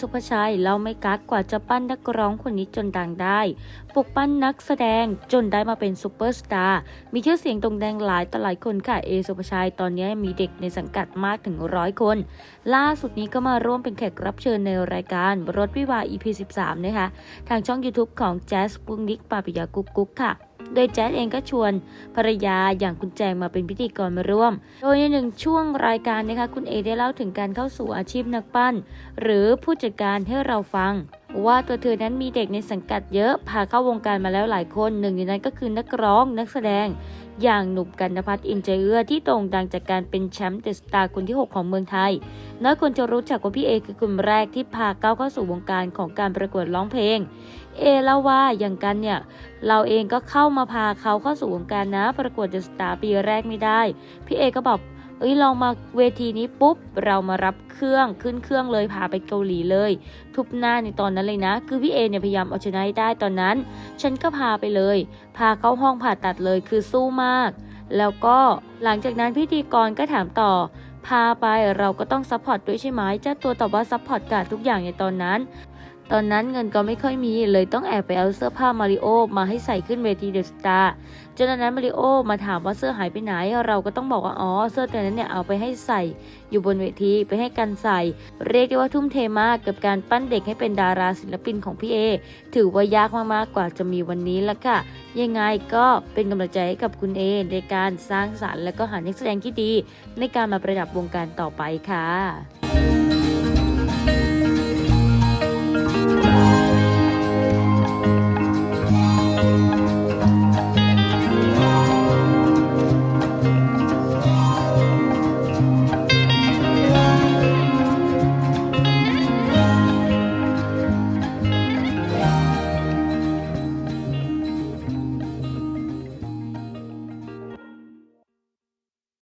สุภชัยเล่าไม่กักกว่าจะปั้นนักร้องคนนี้จนดังได้ ปลุกปั้นนักแสดงจนได้มาเป็นซูเปอร์สตาร์ มีชื่อเสียงโด่งดังหลายต่อหลายคนค่ะ เอสุภชัยตอนนี้มีเด็กในสังกัดมากถึงร้อยคน ล่าสุดนี้ก็มาร่วมเป็นแขกรับเชิญในรายการรถวิวา EP 13 นะคะ ทางช่อง YouTube ของแจ๊สปุ้งนิกปาปิยากุ๊กกุ๊กค่ะ โดยแจ๊ดเองก็ชวนภรรยาอย่างคุณแจงมาเป็นพิธีกรมาร่วม โดยในหนึ่งช่วงรายการนะคะคุณเอได้เล่าถึงการเข้าสู่อาชีพนักปั้น หรือผู้จัดการให้เราฟัง ว่าตัวเธอนั้นมีเด็กในสังกัดเยอะ พาเข้าวงการมาแล้วหลายคนหนึ่งในนั้นก็คือนักร้องนักแสดง อย่างหนุ่มกันนพัฒน์อินเจเอือที่โด่งดังจากการเป็นแชมป์เดอะสตาร์คนที่ 6 ของเมืองไทย น้อยคนจะรู้จักว่าพี่เอคือคนแรกที่พาก้าวเข้าสู่วงการของการประกวดร้องเพลง เอเล่าว่าอย่างกันเนี่ย เราเองก็เข้ามาพาเขาเข้าสู่วงการนะประกวดเดอะสตาร์ปีแรกไม่ได้ พี่เอก็บอก เอ้ยลองมาเวทีนี้ปุ๊บ เรามารับเครื่องขึ้นเครื่องเลยพาไปเกาหลีเลย ทุบหน้าในตอนนั้นเลยนะ คือพี่เอเนี่ยพยายามเอาชนะให้ได้ตอนนั้น ฉันก็พาไปเลย พาเข้าห้องผ่าตัดเลยคือสู้มาก แล้วก็หลังจากนั้นพิธีกรก็ถามต่อพาไปเราก็ต้องซัพพอร์ตด้วยใช่ไหมเจ้าตัวตอบว่าซัพพอร์ตการทุกอย่างในตอนนั้น ตอนนั้นเงินก็ไม่ค่อยมีเลยต้องแอบไปเอาเสื้อผ้ามาริโอมาให้ใส่ขึ้นเวทีเดอะสตาร์จนนั้นมาริโอมาถามว่าเสื้อหายไปไหน เราก็ต้องบอกว่าอ๋อเสื้อตัวนั้นเนี่ยเอาไปให้ใส่ อยู่บนเวทีไปให้กันใส่ เรียกได้ว่าทุ่มเทมากกับการปั้นเด็กให้เป็นดาราศิลปินของพี่เอ ถือว่ายากมากๆกว่าจะมีวันนี้ละค่ะ ยังไงก็เป็นกำลังใจให้กับคุณเอในการสร้างสรรค์และก็หานักแสดงที่ดี ในการมาประดับวงการต่อไปค่ะ